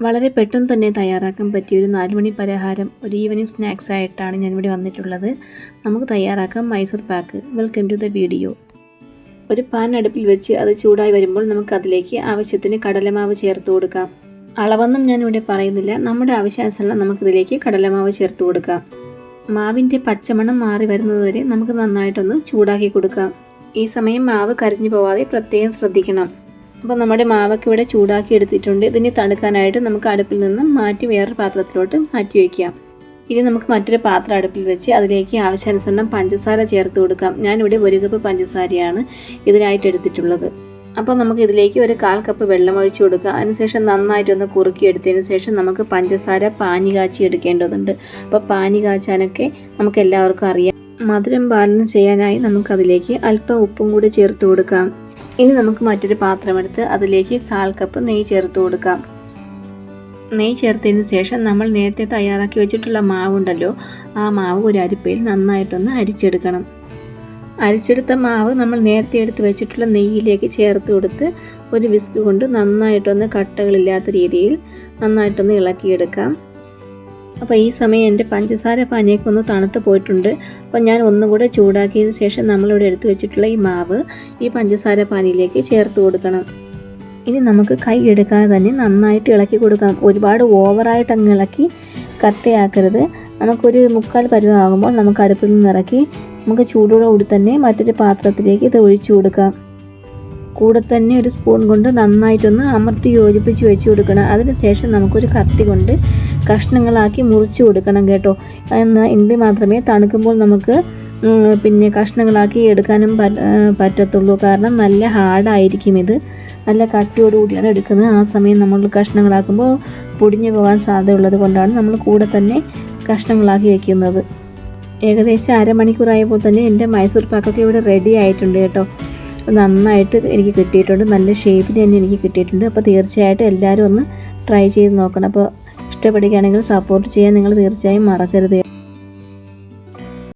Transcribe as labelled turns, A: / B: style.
A: വളരെ പെട്ടെന്ന് തന്നെ തയ്യാറാക്കാൻ പറ്റിയ ഒരു നാലുമണി പലഹാരം ഒരു ഈവനിങ് സ്നാക്സ് ആയിട്ടാണ് ഇവിടെ വന്നിട്ടുള്ളത്. നമുക്ക് തയ്യാറാക്കാം Mysore pak. Welcome to the video. ഒരു പാൻ അടുപ്പിൽ വെച്ച് അത് ചൂടായി വരുമ്പോൾ നമുക്ക് അതിലേക്ക് ആവശ്യത്തിന് കടലമാവ് ചേർത്ത് കൊടുക്കാം. അളവൊന്നും ഞാനിവിടെ പറയുന്നില്ല. നമ്മുടെ ആവശ്യാനുസരണം നമുക്കിതിലേക്ക് കടലമാവ് ചേർത്ത് കൊടുക്കാം. മാവിന്റെ പച്ചമണം മാറി വരുന്നതുവരെ നമുക്ക് നന്നായിട്ടൊന്ന് ചൂടാക്കി കൊടുക്കാം. ഈ സമയം മാവ് കരിഞ്ഞു പോവാതെ പ്രത്യേകം ശ്രദ്ധിക്കണം. അപ്പോൾ നമ്മുടെ മാവൊക്കെ ഇവിടെ ചൂടാക്കി എടുത്തിട്ടുണ്ട്. ഇതിന് തണുക്കാനായിട്ട് നമുക്ക് അടുപ്പിൽ നിന്ന് മാറ്റി വേറൊരു പാത്രത്തിലോട്ട് മാറ്റി വയ്ക്കാം ഇനി നമുക്ക് മറ്റൊരു പാത്രം അടുപ്പിൽ വെച്ച് അതിലേക്ക് ആവശ്യാനുസരണം പഞ്ചസാര ചേർത്ത് കൊടുക്കാം. ഞാനിവിടെ ഒരു കപ്പ് പഞ്ചസാരയാണ് ഇതിനായിട്ട് എടുത്തിട്ടുള്ളത്. അപ്പോൾ നമുക്ക് ഇതിലേക്ക് ഒരു കാൽ കപ്പ് വെള്ളം ഒഴിച്ചു കൊടുക്കുക അതിനുശേഷം നന്നായിട്ടൊന്ന് കുറുക്കി എടുത്തതിന് ശേഷം നമുക്ക് പഞ്ചസാര പാനി കാച്ചി എടുക്കേണ്ടതുണ്ട്. അപ്പോൾ പാനി കാച്ചാനൊക്കെ നമുക്ക് എല്ലാവർക്കും അറിയാം. മധുരം ബാലൻസ് ചെയ്യാനായി നമുക്കതിലേക്ക് അല്പം ഉപ്പും കൂടി ചേർത്ത് കൊടുക്കാം. ഇനി നമുക്ക് മറ്റൊരു പാത്രമെടുത്ത് അതിലേക്ക് കാൽ കപ്പ് നെയ്യ് ചേർത്ത് കൊടുക്കാം. നെയ്യ് ചേർത്തതിന് ശേഷം നമ്മൾ നേരത്തെ തയ്യാറാക്കി വെച്ചിട്ടുള്ള മാവുണ്ടല്ലോ ആ മാവ് ഒരു അരിപ്പയിൽ നന്നായിട്ടൊന്ന് അരിച്ചെടുക്കണം. അരിച്ചെടുത്ത മാവ് നമ്മൾ നേരത്തെ എടുത്ത് വെച്ചിട്ടുള്ള നെയ്യിലേക്ക് ചേർത്ത് കൊടുത്ത് ഒരു വിസ്ക് കൊണ്ട് നന്നായിട്ടൊന്ന് കട്ടകളില്ലാത്ത രീതിയിൽ നന്നായിട്ടൊന്ന് ഇളക്കിയെടുക്കാം. അപ്പോൾ ഈ സമയം എന്റെ പഞ്ചസാര പാനിയൊക്കെ ഒന്ന് തണുത്ത് പോയിട്ടുണ്ട്. അപ്പോൾ ഞാൻ ഒന്നുകൂടെ ചൂടാക്കിയതിന് ശേഷം നമ്മളിവിടെ എടുത്ത് വെച്ചിട്ടുള്ള ഈ മാവ് ഈ പഞ്ചസാര പാനിയിലേക്ക് ചേർത്ത് കൊടുക്കണം. ഇനി നമുക്ക് കൈ എടുക്കാതെ തന്നെ നന്നായിട്ട് ഇളക്കി കൊടുക്കാം. ഒരുപാട് ഓവറായിട്ട് അങ്ങ് ഇളക്കി കട്ടയാക്കരുത്. നമുക്കൊരു മുക്കാൽ പരുവാകുമ്പോൾ നമുക്ക് അടുപ്പിൽ നിന്ന് ഇറക്കി നമുക്ക് ചൂടോടുകൂടി തന്നെ മറ്റൊരു പാത്രത്തിലേക്ക് ഇത് ഒഴിച്ചു കൊടുക്കാം. കൂടെ തന്നെ ഒരു സ്പൂൺ കൊണ്ട് നന്നായിട്ടൊന്ന് അമർത്തി യോജിപ്പിച്ച് വെച്ച് കൊടുക്കണം. അതിനുശേഷം നമുക്കൊരു കത്തി കൊണ്ട് കഷ്ണങ്ങളാക്കി മുറിച്ച് കൊടുക്കണം കേട്ടോ. എന്നാൽ എങ്കിൽ മാത്രമേ തണുക്കുമ്പോൾ നമുക്ക് പിന്നെ കഷ്ണങ്ങളാക്കി എടുക്കാനും പറ്റത്തുള്ളൂ. കാരണം നല്ല ഹാർഡായിരിക്കും ഇത്. നല്ല കട്ടിയോടുകൂടിയാണ് എടുക്കുന്നത്. ആ സമയം നമ്മൾ കഷ്ണങ്ങളാക്കുമ്പോൾ പൊടിഞ്ഞു പോകാൻ സാധ്യതയുള്ളത് കൊണ്ടാണ് നമ്മൾ കൂടെ തന്നെ കഷ്ണങ്ങളാക്കി വയ്ക്കുന്നത് ഏകദേശം അരമണിക്കൂറായപ്പോൾ തന്നെ എന്റെ മൈസൂർ പാക്കൊക്കെ ഇവിടെ റെഡി ആയിട്ടുണ്ട് കേട്ടോ. നന്നായിട്ട് എനിക്ക് കിട്ടിയിട്ടുണ്ട്. നല്ല ഷേപ്പിൽ തന്നെ എനിക്ക് കിട്ടിയിട്ടുണ്ട്. അപ്പോൾ തീർച്ചയായിട്ടും എല്ലാവരും ഒന്ന് ട്രൈ ചെയ്ത് നോക്കണം. അപ്പോൾ ഇഷ്ടപ്പെടുകയാണെങ്കിൽ സപ്പോർട്ട് ചെയ്യാൻ നിങ്ങൾ തീർച്ചയായും മറക്കരുത്.